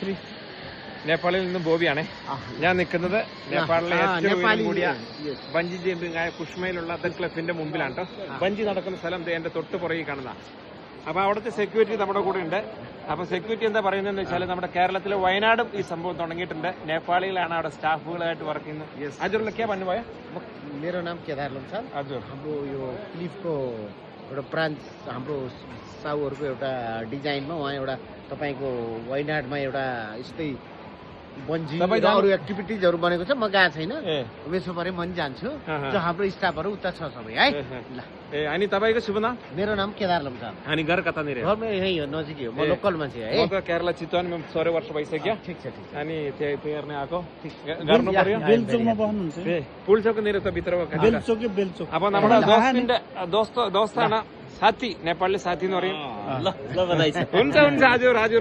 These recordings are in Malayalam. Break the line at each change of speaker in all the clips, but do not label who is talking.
दूसरी
നേപ്പാളിൽ നിന്നും ബോബിയാണേ ഞാൻ നിൽക്കുന്നത് നേപ്പാളിലെ
ആ,
ഏറ്റവും ഉയരം
നേപ്പാളിൽ
കൂടിയ
yes.
ബഞ്ചി ജമ്പിംഗ് ആയ കുഷ്മയിലുള്ള ദ ക്ലഫിന്റെ മുമ്പിലാണ് കേട്ടോ ബഞ്ചി നടക്കുന്ന സ്ഥലം ദേ എന്റെ തൊട്ട് പുറകെ കാണുന്ന അപ്പൊ അവിടുത്തെ സെക്യൂരിറ്റി നമ്മുടെ കൂടെ ഉണ്ട് അപ്പൊ സെക്യൂരിറ്റി എന്താ പറയുന്നതെന്ന് വെച്ചാൽ നമ്മുടെ കേരളത്തിലെ വയനാടും ഈ സംഭവം തുടങ്ങിയിട്ടുണ്ട് നേപ്പാളികളാണ് അവിടെ സ്റ്റാഫുകളായിട്ട് വർക്ക് ചെയ്യുന്നത് അജുറിലൊക്കെയാ പറഞ്ഞു പോയ
मेरो नाम केदार लम्साल
അജുർ
हाम्रो यो क्लिफको एउटा ब्रान्च हाम्रो साउहरूको एउटा डिजाइनमा उहाँ एउटा तपाईँको वाइनाडमा एउटा यस्तै बन्जी अरू एक्टिभिटिजहरू बनेको छ म गएको छैन। उसो परे म नि जान्छु हाम्रो स्टाफहरू उता छ सबै है? ल।
ए अनि तपाईँको शुभ नाम?
मेरो नाम केदार लम्चाल
अनि घर कतानिर
घर हो नजिकै हो। म लोकल मान्छे है
म सोह्र वर्ष भइसक्यो। अनि
बस्नुहुन्छ।
भित्र अब
साथी नेपालले साथी नरे
हुन्छ हुन्छ आज राजु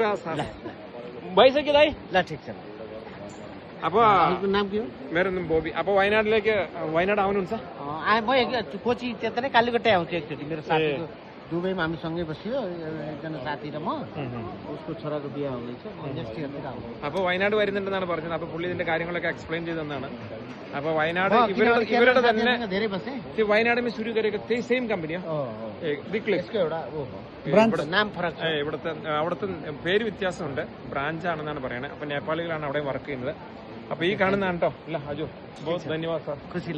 भइसक्यो दाइ।
ल ठिक छ। अब नाम के हो?
मेरो नाम बोबी। अब वाइनाडले के
वाइनाड आउनुहुन्छ? म कोची त्यता नै कालीकोटै आउँछु एकचोटि मेरो साथीको दुबईमा हामी सँगै बसियो एकजना साथी र म उसको छोराको बिहा हुँदैछ म नेक्स्ट इयरतिर आउँछु
അപ്പൊ വയനാട് വരുന്നുണ്ടെന്നാണ് പറഞ്ഞത് അപ്പൊ പുള്ളി ഇതിന്റെ കാര്യങ്ങളൊക്കെ എക്സ്പ്ലെയിൻ ചെയ്ത് തന്നാണ് അപ്പൊ വയനാട്
म
ഇവരുടെ
किनभने
ഇവരുടെ
केरला
തന്നെ
साथीहरूसँग धेरै बसेँ
ഈ വയനാട് സുരു കരയൊക്കെ സെയിം കമ്പനിയോ ദിക്ലിസ്
यसको एउटा ओ हो
ब्रान्च
नाम फरक छ
ഏ, ഇവിടുത്തെ അവിടുത്തെ പേര് വ്യത്യാസമുണ്ട് ബ്രാഞ്ച് ആണെന്നാണ് പറയുന്നത് അപ്പൊ നേപ്പാളികളാണ് അവിടെ വർക്ക് ചെയ്യുന്നത്
ಅಪ್ಪ ಈ ಕಾಣನ ಅಂಟೋ
ಇಲ್ಲ
ಅಜು ಬಹುತ್ ಧನ್ಯವಾದ ಸರ್ ಖುಷಿ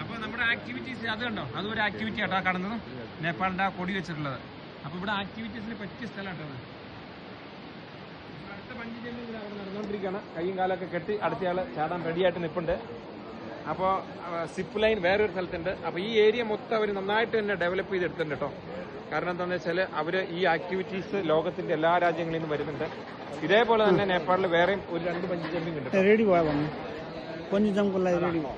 അപ്പൊ നമ്മുടെ ആക്ടിവിറ്റീസ് അത് കണ്ടോ? അതൊരു ആക്ടിവിറ്റി ആട്ടോ കാണുന്നത്. നേപ്പാളിന്റെ ആ കൊടി വെച്ചിട്ടുള്ളത്. അപ്പൊ ഇവിടെ ആക്ടിവിറ്റീസിന് പറ്റിയ സ്ഥലമാട്ടോ നടന്നുകൊണ്ടിരിക്കുകയാണ് കൈയും കാലൊക്കെ കെട്ടി അടുത്തയാൾ ചാടാൻ റെഡിയായിട്ട് നിൽപ്പുണ്ട് അപ്പോൾ സിപ്പ് ലൈൻ വേറൊരു സ്ഥലത്തുണ്ട്. അപ്പോൾ ഈ ഏരിയ മൊത്തം അവർ നന്നായിട്ട് തന്നെ ഡെവലപ്പ് ചെയ്തെടുത്തിട്ടുണ്ട് കേട്ടോ കാരണം എന്താണെന്ന് വെച്ചാൽ അവർ ഈ ആക്ടിവിറ്റീസ് ലോകത്തിന്റെ എല്ലാ രാജ്യങ്ങളിൽ നിന്നും വരുന്നുണ്ട്. ഇതേപോലെ തന്നെ നേപ്പാളിൽ വേറെയും ഒരു രണ്ട് ബഞ്ചി ജമ്പിംഗ് ഉണ്ട്
ബഞ്ചി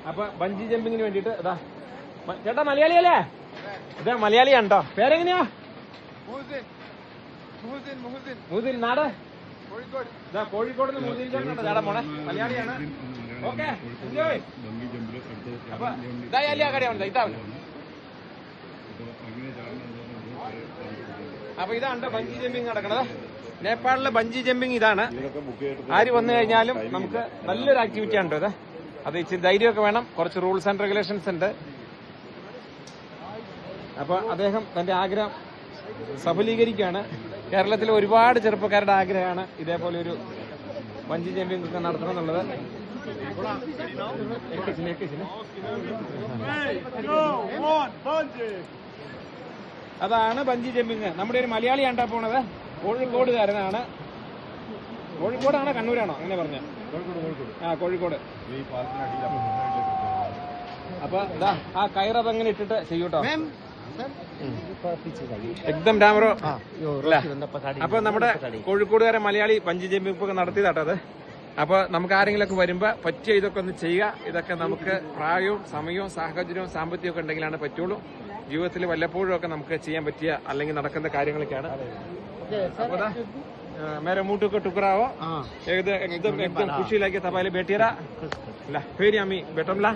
അപ്പൊ ബഞ്ചി ജമ്പിങ്ങിന് വേണ്ടിട്ട് അതാ ചേട്ടാ മലയാളി അല്ലേ? ഇതാ കേട്ടോ പേരെങ്ങനെയാ? മുഹുദ്ദീൻ നാട്? അപ്പൊ ഇതാ അല്ലേ കടയുണ്ട് ഇതാ അപ്പൊ ഇതാണ് ബഞ്ചി ജമ്പിങ് നടക്കണത്? നേപ്പാളിലെ ബഞ്ചി ജമ്പിങ് ഇതാണ്. ആര് വന്നു കഴിഞ്ഞാലും നമുക്ക് നല്ലൊരു ആക്ടിവിറ്റി ആണ് ഇത്? അത് ഇച്ചിരി ധൈര്യമൊക്കെ വേണം. കുറച്ച് റൂൾസ് ആൻഡ് റെഗുലേഷൻസ് ഉണ്ട്. അപ്പൊ അദ്ദേഹം തന്റെ ആഗ്രഹം സഫലീകരിക്കുകയാണ്. കേരളത്തിലെ ഒരുപാട് ചെറുപ്പക്കാരുടെ ആഗ്രഹമാണ് ഇതേപോലെ ഒരു വഞ്ചി ജമ്പിംഗ് ഒക്കെ നടത്തണം എന്നുള്ളത്. അതാണ് ബഞ്ചി ജമ്പിങ് നമ്മുടെ ഒരു മലയാളി മലയാളിയാണ്ടാ പോണത് കോഴിക്കോടുകാരനാണ്. കോഴിക്കോടാണോ കണ്ണൂരാണോ? അങ്ങനെ പറഞ്ഞ. ആ കോഴിക്കോട്. അപ്പൊ ഇതാ ആ കയറതങ്ങനെ ഇട്ടിട്ട് ചെയ്യൂട്ടോ.
म्याम सर थोड़ा पछि जाइए
എക്ദം രാമറോ
यो रोटीभन्दा पछाडि
അപ്പൊ നമ്മുടെ കോഴിക്കോടുകാരെ മലയാളി ബഞ്ചി ജമ്പിംഗ് ഒക്കെ നടത്തിയതാട്ടത് അപ്പൊ നമുക്ക് ആരെങ്കിലും ഒക്കെ വരുമ്പോ പറ്റിയ ഇതൊക്കെ ഒന്ന് ചെയ്യുക ഇതൊക്കെ നമുക്ക് പ്രായവും സമയവും സാഹചര്യവും സാമ്പത്തികവും ഒക്കെ ഉണ്ടെങ്കിലാണ് പറ്റുള്ളൂ ജീവിതത്തിൽ വല്ലപ്പോഴും ഒക്കെ നമുക്ക് ചെയ്യാൻ പറ്റിയ അല്ലെങ്കിൽ നടക്കുന്ന കാര്യങ്ങളൊക്കെയാണ് അപ്പൊ ദാ, ആ, മേരെ മൂട്ടൊക്കെ ടുക്കറാവോ
अँ
एकदम एकदम खुसी लाग्यो तपाईँले भेटेर ल फेरि हामी भेटौँला